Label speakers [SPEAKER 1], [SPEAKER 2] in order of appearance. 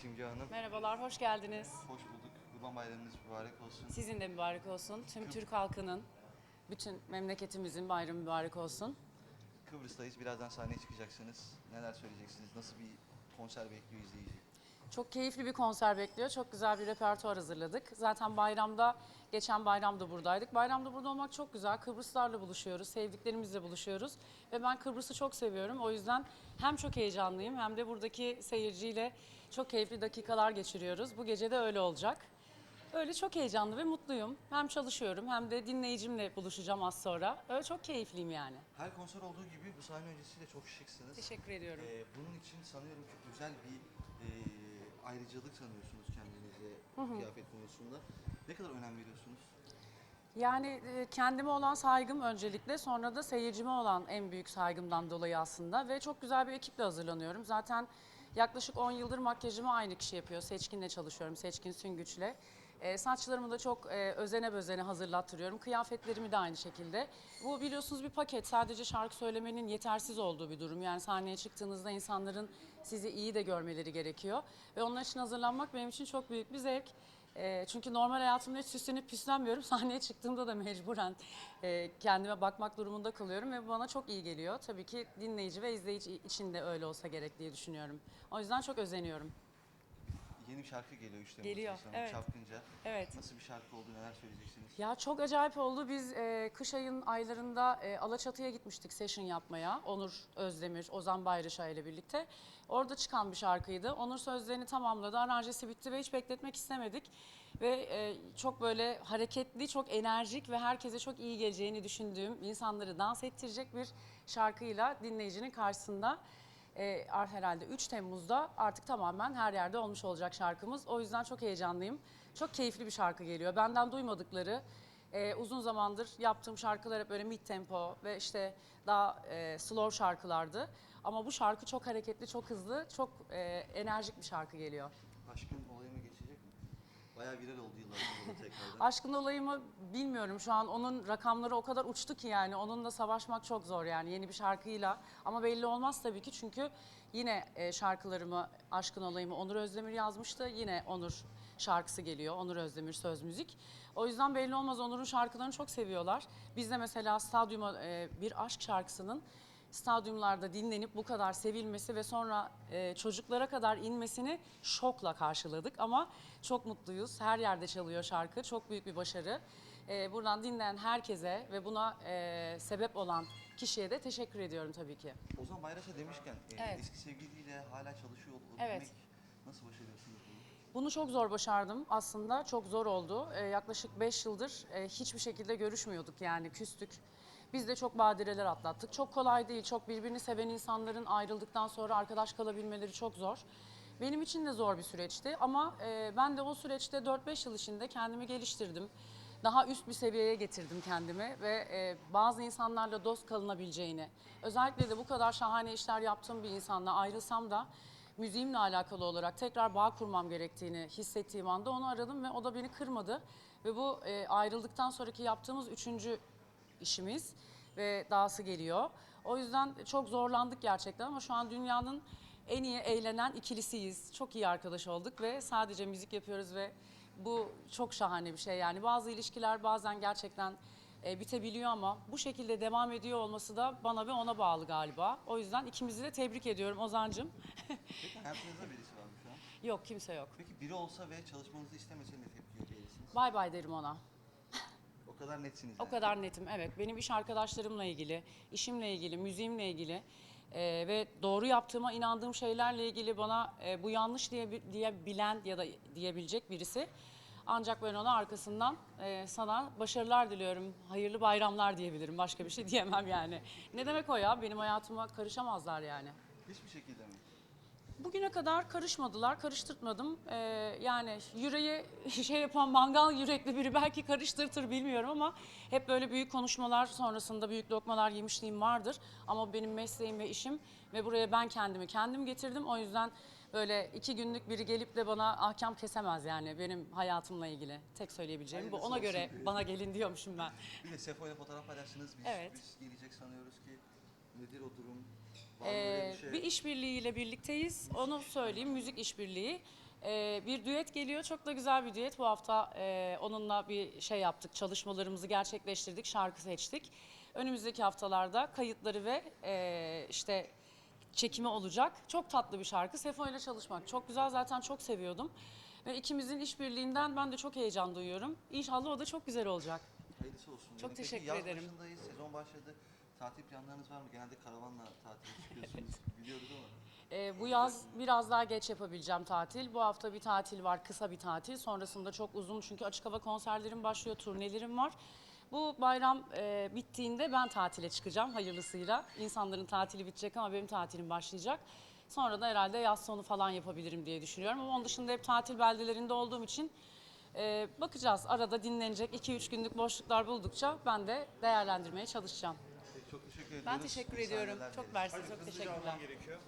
[SPEAKER 1] Simge Hanım.
[SPEAKER 2] Merhabalar, hoş geldiniz.
[SPEAKER 1] Hoş bulduk. Kurban Bayramınız mübarek olsun.
[SPEAKER 2] Sizin de mübarek olsun. Tüm Türk halkının, bütün memleketimizin bayramı mübarek olsun.
[SPEAKER 1] Kıbrıs'tayız. Birazdan sahneye çıkacaksınız. Neler söyleyeceksiniz? Nasıl bir konser bekliyor izleyici?
[SPEAKER 2] Çok keyifli bir konser bekliyor. Çok güzel bir repertuar hazırladık. Zaten bayramda, geçen bayramda buradaydık. Bayramda burada olmak çok güzel. Kıbrıslarla buluşuyoruz, sevdiklerimizle buluşuyoruz. Ve ben Kıbrıs'ı çok seviyorum. O yüzden hem çok heyecanlıyım hem de buradaki seyirciyle çok keyifli dakikalar geçiriyoruz. Bu gece de öyle olacak. Öyle çok heyecanlı ve mutluyum. Hem çalışıyorum hem de dinleyicimle buluşacağım az sonra. Öyle çok keyifliyim yani.
[SPEAKER 1] Her konser olduğu gibi bu sahne öncesi de çok şıksınız.
[SPEAKER 2] Teşekkür ediyorum.
[SPEAKER 1] Ee, bunun için sanıyorum ki özel bir e, ayrıcalık sanıyorsunuz kendinize kıyafet konusunda. Ne kadar önem veriyorsunuz?
[SPEAKER 2] Yani e, kendime olan saygım öncelikle sonra da seyircime olan en büyük saygımdan dolayı aslında ve çok güzel bir ekiple hazırlanıyorum. Zaten yaklaşık 10 yıldır makyajımı aynı kişi yapıyor. Seçkin'le çalışıyorum, Seçkin Süngüç'le. E, saçlarımı da çok e, özene bözene hazırlattırıyorum. Kıyafetlerimi de aynı şekilde. Bu biliyorsunuz bir paket. Sadece şarkı söylemenin yetersiz olduğu bir durum. Yani sahneye çıktığınızda insanların sizi iyi de görmeleri gerekiyor. Ve onlar için hazırlanmak benim için çok büyük bir zevk. E, çünkü normal hayatımda hiç süslenip püslenmiyorum. Sahneye çıktığımda da mecburen kendime bakmak durumunda kalıyorum ve bu bana çok iyi geliyor. Tabii ki dinleyici ve izleyici için de öyle olsa gerek diye düşünüyorum. O yüzden çok özeniyorum.
[SPEAKER 1] Yeni bir şarkı geliyor 3 Temmuz'da
[SPEAKER 2] Geliyor,
[SPEAKER 1] sanırım,
[SPEAKER 2] evet.
[SPEAKER 1] Çapkınca.
[SPEAKER 2] Evet.
[SPEAKER 1] Nasıl bir şarkı oldu? Neler söyleyeceksiniz?
[SPEAKER 2] Ya çok acayip oldu. Biz e, kış ayın aylarında e, Alaçatı'ya gitmiştik session yapmaya. Onur Özdemir, Ozan Bayrışa ile birlikte. Orada çıkan bir şarkıydı. Onur sözlerini tamamladı. Aranjesi bitti ve hiç bekletmek istemedik. Ve e, çok böyle hareketli, çok enerjik ve herkese çok iyi geleceğini düşündüğüm, insanları dans ettirecek bir şarkıyla dinleyicinin karşısında e, herhalde 3 Temmuz'da artık tamamen her yerde olmuş olacak şarkımız. O yüzden çok heyecanlıyım. Çok keyifli bir şarkı geliyor. Benden duymadıkları e, uzun zamandır yaptığım şarkılar hep böyle mid tempo ve işte daha e, slow şarkılardı. Ama bu şarkı çok hareketli, çok hızlı, çok e, enerjik bir şarkı geliyor.
[SPEAKER 1] Aşkın olayına geçecek mi? Bayağı viral oldu yıllar sonra tekrardan.
[SPEAKER 2] Aşkın olayımı bilmiyorum şu an. Onun rakamları o kadar uçtu ki yani. Onunla savaşmak çok zor yani yeni bir şarkıyla. Ama belli olmaz tabii ki çünkü yine e, şarkılarımı, Aşkın olayımı Onur Özdemir yazmıştı. Yine Onur şarkısı geliyor. Onur Özdemir söz müzik. O yüzden belli olmaz. Onur'un şarkılarını çok seviyorlar. Biz de mesela stadyuma e, bir aşk şarkısının stadyumlarda dinlenip bu kadar sevilmesi ve sonra e, çocuklara kadar inmesini şokla karşıladık ama çok mutluyuz. Her yerde çalıyor şarkı. Çok büyük bir başarı. E, buradan dinleyen herkese ve buna e, sebep olan kişiye de teşekkür ediyorum tabii ki.
[SPEAKER 1] Ozan Bayraş'a demişken e,
[SPEAKER 2] Evet.
[SPEAKER 1] eski sevgiliyle hala çalışıyor olabilmek
[SPEAKER 2] Evet.
[SPEAKER 1] nasıl başarıyorsunuz bunu?
[SPEAKER 2] Bunu çok zor başardım aslında. Çok zor oldu. Ee, yaklaşık 5 yıldır e, hiçbir şekilde görüşmüyorduk yani küstük. Biz de çok badireler atlattık. Çok kolay değil. Çok birbirini seven insanların ayrıldıktan sonra arkadaş kalabilmeleri çok zor. Benim için de zor bir süreçti ama e, ben de o süreçte 4-5 yıl içinde kendimi geliştirdim. Daha üst bir seviyeye getirdim kendimi ve e, bazı insanlarla dost kalınabileceğini, özellikle de bu kadar şahane işler yaptığım bir insanla ayrılsam da müziğimle alakalı olarak tekrar bağ kurmam gerektiğini hissettiğim anda onu aradım ve o da beni kırmadı. Ve bu e, ayrıldıktan sonraki yaptığımız üçüncü işimiz ve dahası geliyor. O yüzden çok zorlandık gerçekten ama şu an dünyanın en iyi eğlenen ikilisiyiz. Çok iyi arkadaş olduk ve sadece müzik yapıyoruz ve bu çok şahane bir şey. Yani bazı ilişkiler bazen gerçekten e, bitebiliyor ama bu şekilde devam ediyor olması da bana ve ona bağlı galiba. O yüzden ikimizi de tebrik ediyorum Ozancım.
[SPEAKER 1] Peki hayatınızda birisi var mı şu an?
[SPEAKER 2] yok kimse yok.
[SPEAKER 1] Peki biri olsa ve çalışmanızı istemese ne tepki verirsiniz?
[SPEAKER 2] Bay bay derim ona.
[SPEAKER 1] O kadar netsiniz
[SPEAKER 2] O
[SPEAKER 1] yani.
[SPEAKER 2] kadar netim evet. Benim iş arkadaşlarımla ilgili, işimle ilgili, müziğimle ilgili e, ve doğru yaptığıma inandığım şeylerle ilgili bana e, bu yanlış diye diyebilen ya da diyebilecek birisi. Ancak ben ona arkasından e, sana başarılar diliyorum, hayırlı bayramlar diyebilirim. Başka bir şey diyemem yani. Ne demek o ya? Benim hayatıma karışamazlar yani.
[SPEAKER 1] Hiçbir şekilde mi?
[SPEAKER 2] Bugüne kadar karışmadılar, karıştırtmadım. Ee, yani yüreği şey yapan mangal yürekli biri belki karıştırtır bilmiyorum ama hep böyle büyük konuşmalar sonrasında büyük lokmalar yemişliğim vardır. Ama benim mesleğim ve işim ve buraya ben kendimi kendim getirdim. O yüzden böyle iki günlük biri gelip de bana ahkam kesemez yani benim hayatımla ilgili. Tek söyleyebileceğim bu.
[SPEAKER 1] Hayırlısı
[SPEAKER 2] Ona
[SPEAKER 1] olsun
[SPEAKER 2] göre
[SPEAKER 1] diyelim.
[SPEAKER 2] bana gelin diyormuşum ben.
[SPEAKER 1] Bir de Sefo ile fotoğraf paylaştınız. Bir
[SPEAKER 2] Evet.
[SPEAKER 1] sürpriz gelecek sanıyoruz ki. Nedir o durum?
[SPEAKER 2] Ee,
[SPEAKER 1] bir şey?
[SPEAKER 2] bir işbirliğiyle birlikteyiz. Onu söyleyeyim. Müzik işbirliği. Ee, bir düet geliyor. Çok da güzel bir düet. Bu hafta e, onunla bir şey yaptık. Çalışmalarımızı gerçekleştirdik. Şarkı seçtik. Önümüzdeki haftalarda kayıtları ve e, işte çekimi olacak. Çok tatlı bir şarkı. Sefo ile çalışmak çok güzel. Zaten çok seviyordum. Ve ikimizin işbirliğinden ben de çok heyecan duyuyorum. İnşallah o da çok güzel olacak.
[SPEAKER 1] Hayırlısı olsun.
[SPEAKER 2] Çok
[SPEAKER 1] diyelim.
[SPEAKER 2] teşekkür
[SPEAKER 1] Peki,
[SPEAKER 2] ederim.
[SPEAKER 1] Yaz başındayız, sezon başladı. Tatil planlarınız var mı? Genelde karavanla tatile çıkıyorsunuz biliyoruz ama.
[SPEAKER 2] Ee, bu yaz biraz daha geç yapabileceğim tatil. Bu hafta bir tatil var, kısa bir tatil. Sonrasında çok uzun çünkü açık hava konserlerim başlıyor, turnelerim var. Bu bayram e, bittiğinde ben tatile çıkacağım hayırlısıyla. İnsanların tatili bitecek ama benim tatilim başlayacak. Sonra da herhalde yaz sonu falan yapabilirim diye düşünüyorum. Ama onun dışında hep tatil beldelerinde olduğum için e, bakacağız. Arada dinlenecek 2-3 günlük boşluklar buldukça ben de değerlendirmeye çalışacağım.
[SPEAKER 1] Teşekkür ediyoruz.
[SPEAKER 2] Ben teşekkür ediyorum. Çok mersi, çok teşekkürler.
[SPEAKER 3] gerekiyor.